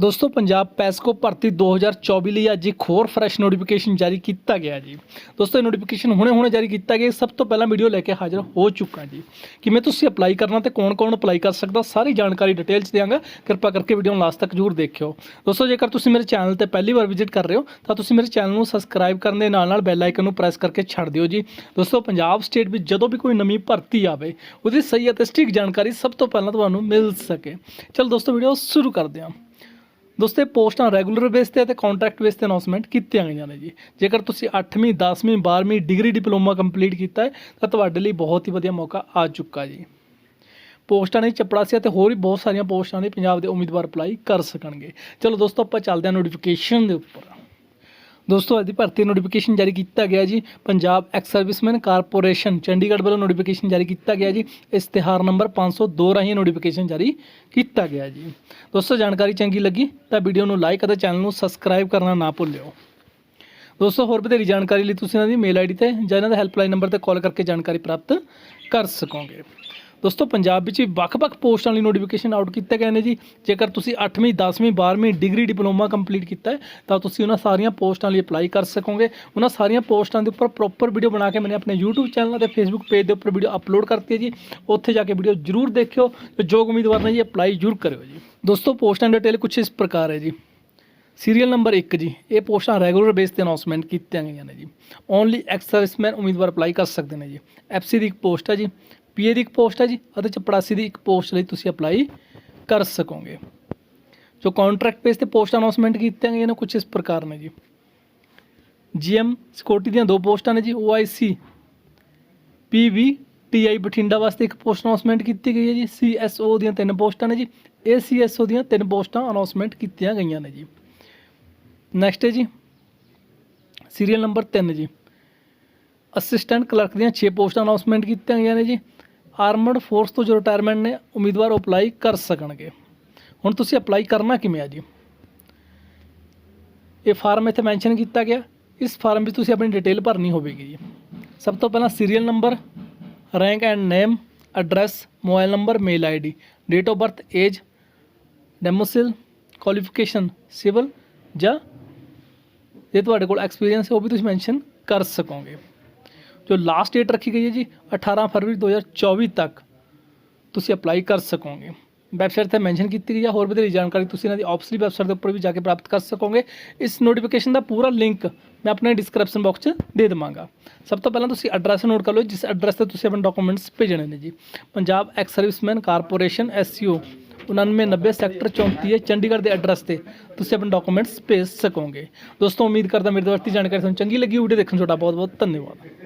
ਦੋਸਤੋ, ਪੰਜਾਬ ਪੈਸਕੋ ਭਰਤੀ 2024 ਲਈ ਅੱਜ ਇੱਕ ਹੋਰ ਫਰੈਸ਼ ਨੋਟੀਫਿਕੇਸ਼ਨ ਜਾਰੀ ਕੀਤਾ ਗਿਆ ਜੀ। ਦੋਸਤੋ, ਇਹ ਨੋਟੀਫਿਕੇਸ਼ਨ ਹੁਣੇ-ਹੁਣੇ ਜਾਰੀ ਕੀਤਾ ਗਿਆ। ਸਭ ਤੋਂ ਪਹਿਲਾਂ ਵੀਡੀਓ ਲੈ ਕੇ ਹਾਜ਼ਰ ਹੋ ਚੁੱਕਾ ਜੀ। ਕਿਵੇਂ ਤੁਸੀਂ ਅਪਲਾਈ ਕਰਨਾ ਤੇ ਕੌਣ-ਕੌਣ ਅਪਲਾਈ ਕਰ ਸਕਦਾ, ਸਾਰੀ ਜਾਣਕਾਰੀ ਡਿਟੇਲ ਚ ਦਿਆਂਗਾ। ਕਿਰਪਾ ਕਰਕੇ ਵੀਡੀਓ ਨੂੰ ਲਾਸਟ ਤੱਕ ਜ਼ਰੂਰ ਦੇਖਿਓ। ਦੋਸਤੋ, ਜੇਕਰ ਤੁਸੀਂ ਮੇਰੇ ਚੈਨਲ ਤੇ ਪਹਿਲੀ ਵਾਰ ਵਿਜ਼ਿਟ ਕਰ ਰਹੇ ਹੋ, ਤਾਂ ਤੁਸੀਂ ਮੇਰੇ ਚੈਨਲ ਨੂੰ ਸਬਸਕ੍ਰਾਈਬ ਕਰਨ ਦੇ ਨਾਲ-ਨਾਲ ਬੈਲ ਆਈਕਨ ਨੂੰ ਪ੍ਰੈਸ ਕਰਕੇ ਛੱਡ ਦਿਓ ਜੀ। ਦੋਸਤੋ, ਪੰਜਾਬ ਸਟੇਟ ਵਿੱਚ ਜਦੋਂ ਵੀ ਕੋਈ ਨਵੀਂ ਭਰਤੀ ਆਵੇ, ਉਹਦੀ ਸਹੀ ਅਤੇ ਸਟਿਕ ਜਾਣਕਾਰੀ ਸਭ ਤੋਂ ਪਹਿਲਾਂ ਤੁਹਾਨੂੰ ਮਿਲ ਸਕੇ। ਚਲ ਦੋਸਤੋ ਵੀਡੀਓ ਸ਼ੁਰੂ ਕਰਦੇ ਹਾਂ। ਦੋਸਤੋ, ਇਹ ਪੋਸਟਾਂ ਰੈਗੂਲਰ ਬੇਸ ਤੇ ਅਤੇ ਕੰਟਰੈਕਟ ਬੇਸ ਤੇ ਅਨਾਉਂਸਮੈਂਟ ਕੀਤੀਆਂ ਗਈਆਂ ਨੇ ਜੀ। ਜੇਕਰ ਤੁਸੀਂ 8ਵੀਂ 10ਵੀਂ 12ਵੀਂ ਡਿਗਰੀ ਡਿਪਲੋਮਾ ਕੰਪਲੀਟ ਕੀਤਾ ਹੈ, ਤਾਂ ਤੁਹਾਡੇ ਲਈ ਬਹੁਤ ਹੀ ਵਧੀਆ ਮੌਕਾ ਆ ਚੁੱਕਾ ਜੀ। ਪੋਸਟਾਂ ਨੇ ਚਪੜਾਸੀ ਅਤੇ ਹੋਰ ਵੀ ਬਹੁਤ ਸਾਰੀਆਂ ਪੋਸਟਾਂ ਨੇ ਪੰਜਾਬ ਦੇ ਉਮੀਦਵਾਰ ਅਪਲਾਈ ਕਰ ਸਕਣਗੇ। ਚਲੋ ਦੋਸਤੋ, ਆਪਾਂ ਚੱਲਦੇ ਹਾਂ ਨੋਟੀਫਿਕੇਸ਼ਨ ਦੇ ਉੱਪਰ। ਦੋਸਤੋ, ਅੱਜ ਦੀ ਭਰਤੀ ਨੋਟੀਫਿਕੇਸ਼ਨ ਜਾਰੀ ਕੀਤਾ ਗਿਆ ਜੀ। Punjab ex serviceman corporation Chandigarh ਵੱਲੋਂ ਨੋਟੀਫਿਕੇਸ਼ਨ ਜਾਰੀ ਕੀਤਾ ਗਿਆ ਜੀ। ਇਸ਼ਤਿਹਾਰ ਨੰਬਰ 502 ਰਾਹੀਂ ਨੋਟੀਫਿਕੇਸ਼ਨ ਜਾਰੀ ਕੀਤਾ ਗਿਆ ਜੀ। ਦੋਸਤੋ, ਜਾਣਕਾਰੀ ਚੰਗੀ ਲੱਗੀ ਤਾਂ ਵੀਡੀਓ ਨੂੰ ਲਾਈਕ ਅਤੇ ਚੈਨਲ ਨੂੰ ਸਬਸਕ੍ਰਾਈਬ ਕਰਨਾ ਨਾ ਭੁੱਲਿਓ। ਦੋਸਤੋ, ਹੋਰ ਵਧੇਰੀ ਜਾਣਕਾਰੀ ਲਈ ਤੁਸੀਂ ਇਹਨਾਂ ਦੀ ਮੇਲ ਆਈਡੀ ਤੇ ਜਾਂ ਇਹਨਾਂ ਦਾ ਹੈਲਪਲਾਈਨ ਨੰਬਰ ਤੇ ਕਾਲ ਕਰਕੇ ਜਾਣਕਾਰੀ ਪ੍ਰਾਪਤ ਕਰ ਸਕੋਗੇ। ਦੋਸਤੋ, ਪੰਜਾਬ ਵਿੱਚ ਵੱਖ-ਵੱਖ ਪੋਸਟਾਂ ਲਈ ਨੋਟੀਫਿਕੇਸ਼ਨ ਆਊਟ ਕੀਤੇ ਗਏ ਨੇ ਜੀ। ਜੇਕਰ ਤੁਸੀਂ 8ਵੀਂ 10ਵੀਂ 12ਵੀਂ ਡਿਗਰੀ ਡਿਪਲੋਮਾ ਕੰਪਲੀਟ ਕੀਤਾ ਹੈ, ਤਾਂ ਤੁਸੀਂ ਉਹਨਾਂ ਸਾਰੀਆਂ ਪੋਸਟਾਂ ਲਈ ਅਪਲਾਈ ਕਰ ਸਕੋਗੇ। ਉਹਨਾਂ ਸਾਰੀਆਂ ਪੋਸਟਾਂ ਦੇ ਉੱਪਰ ਪ੍ਰੋਪਰ ਵੀਡੀਓ ਬਣਾ ਕੇ ਮੈਨੇ ਆਪਣੇ YouTube ਚੈਨਲ ਅਤੇ Facebook ਪੇਜ ਦੇ ਉੱਪਰ ਵੀਡੀਓ ਅਪਲੋਡ ਕਰਤੀ ਹੈ ਜੀ। ਉੱਥੇ ਜਾ ਕੇ ਵੀਡੀਓ ਜਰੂਰ ਦੇਖਿਓ ਤੇ ਜੋ ਉਮੀਦਵਾਰ ਨੇ ਜੀ ਅਪਲਾਈ ਜਰੂਰ ਕਰਿਓ ਜੀ। ਦੋਸਤੋ ਪੋਸਟਾਂ ਦੀ ਡਿਟੇਲ ਕੁਝ ਇਸ ਪ੍ਰਕਾਰ ਹੈ ਜੀ। ਸੀਰੀਅਲ ਨੰਬਰ 1 ਜੀ। ਇਹ ਪੋਸਟਾਂ ਰੈਗੂਲਰ ਬੇਸ ਤੇ ਅਨਾਉਂਸਮੈਂਟ ਕੀਤੀਆਂ ਗਈਆਂ ਨੇ ਜੀ। ਓਨਲੀ ਐਕਸ ਸਰਵਿਸਮੈਨ ਉਮੀਦਵਾਰ ਅਪਲਾਈ ਕਰ ਸਕਦੇ ਨੇ ਜੀ। ਐਫਸੀ ਦੀ ਇੱਕ ਪੋਸਟ ਹੈ ਜੀ। ਪੀਏ ਦੀ ਇੱਕ ਪੋਸਟ ਹੈ ਜੀ ਅਤੇ ਚਪੜਾਸੀ ਦੀ ਇੱਕ ਪੋਸਟ ਲਈ ਤੁਸੀਂ ਅਪਲਾਈ ਕਰ ਸਕੋਗੇ। ਜੋ ਕੰਟਰੈਕਟ ਬੇਸ ਤੇ ਪੋਸਟ ਅਨਾਉਂਸਮੈਂਟ ਕੀਤੀਆਂ ਗਈਆਂ ਨੇ ਕੁਝ ਇਸ ਪ੍ਰਕਾਰ ਨੇ ਜੀ। ਜੀਐਮ ਸਿਕਿਉਰਿਟੀ ਦੀਆਂ ਦੋ ਪੋਸਟਾਂ ਨੇ ਜੀ। ਓਆਈਸੀ ਪੀਵੀ ਟੀਆਈ ਬਠਿੰਡਾ ਵਾਸਤੇ ਇੱਕ ਪੋਸਟ ਅਨਾਉਂਸਮੈਂਟ ਕੀਤੀ ਗਈ ਹੈ ਜੀ। ਸੀਐਸਓ ਦੀਆਂ ਤਿੰਨ ਪੋਸਟਾਂ ਨੇ ਜੀ। ਏਸੀਐਸਓ ਦੀਆਂ ਤਿੰਨ ਪੋਸਟਾਂ ਅਨਾਉਂਸਮੈਂਟ ਕੀਤੀਆਂ ਗਈਆਂ ਨੇ ਜੀ। ਨੈਕਸਟ ਹੈ ਜੀ। ਸੀਰੀਅਲ ਨੰਬਰ 3 ਜੀ। ਅਸਿਸਟੈਂਟ ਕਲਰਕ ਦੀਆਂ 6 ਪੋਸਟਾਂ ਅਨਾਉਂਸਮੈਂਟ ਕੀਤੀਆਂ ਗਈਆਂ ਨੇ ਜੀ। ਆਰਮਡ ਫੋਰਸ ਤੋਂ ਜੋ ਰਿਟਾਇਰਮੈਂਟ ਨੇ, ਉਮੀਦਵਾਰ ਅਪਲਾਈ ਕਰ ਸਕਣਗੇ। ਹੁਣ ਤੁਸੀਂ ਅਪਲਾਈ ਕਰਨਾ ਕਿਵੇਂ ਆ ਜੀ? ਇਹ ਫਾਰਮ ਇੱਥੇ ਮੈਂਸ਼ਨ ਕੀਤਾ ਗਿਆ। ਇਸ ਫਾਰਮ ਵਿੱਚ ਤੁਸੀਂ ਆਪਣੀ ਡਿਟੇਲ ਭਰਨੀ ਹੋਵੇਗੀ ਜੀ। ਸਭ ਤੋਂ ਪਹਿਲਾਂ serial number rank and name address mobile number mail ID date of birth age domicile qualification civil ਜਾਂ ਜੇ ਤੁਹਾਡੇ ਕੋਲ ਐਕਸਪੀਰੀਅੰਸ ਹੈ, ਉਹ ਵੀ ਤੁਸੀਂ ਮੈਂਸ਼ਨ ਕਰ ਸਕੋਗੇ। ਜੋ ਲਾਸਟ ਡੇਟ ਰੱਖੀ ਗਈ ਹੈ ਜੀ 18 ਫਰਵਰੀ 2024 ਤੱਕ ਤੁਸੀਂ ਅਪਲਾਈ ਕਰ ਸਕੋਗੇ। ਵੈਬਸਾਈਟ ਤੇ ਮੈਂਸ਼ਨ ਕੀਤੀ ਗਈ ਹੈ, ਹੋਰ ਵਧੇਰੀ ਜਾਣਕਾਰੀ ਤੁਸੀਂ ਇਹਨਾਂ ਦੀ ਆਫਸਲੀ ਵੈਬਸਾਈਟ ਦੇ ਉੱਪਰ ਵੀ ਜਾ ਕੇ ਪ੍ਰਾਪਤ ਕਰ ਸਕੋਗੇ। ਇਸ ਨੋਟੀਫਿਕੇਸ਼ਨ ਦਾ ਪੂਰਾ ਲਿੰਕ ਮੈਂ ਆਪਣੇ ਡਿਸਕ੍ਰਿਪਸ਼ਨ ਬਾਕਸ 'ਚ ਦੇ ਦੇਵਾਂਗਾ। ਸਭ ਤੋਂ ਪਹਿਲਾਂ ਤੁਸੀਂ ਐਡਰੈਸ ਨੋਟ ਕਰ ਲਓ, ਜਿਸ ਐਡਰੈਸ ਤੇ ਤੁਸੀਂ ਆਪਣੇ ਡਾਕੂਮੈਂਟਸ ਭੇਜਣੇ ਨੇ ਜੀ। Punjab ex serviceman corporation SCO 9990 sector 34 ਹੈ ਚੰਡੀਗੜ੍ਹ ਦੇ ਐਡਰੈਸ ਤੇ। ਤੁਸੀਂ ਆਪਣੇ ਡਾਕੂਮੈਂਟਸ ਭੇਜ ਸਕੋਗੇ। ਦੋਸਤੋ, ਉਮੀਦ ਕਰਦਾ ਮੇਰੇ ਤੋਂ ਜਾਣਕਾਰੀ ਤੁਹਾਨੂੰ ਚੰਗੀ ਲੱਗੀ ਵੀਡੀਓ ਦੇਖਣ ਤੁਹਾਡਾ ਬਹੁਤ ਬਹੁਤ ਧੰਨਵਾਦ।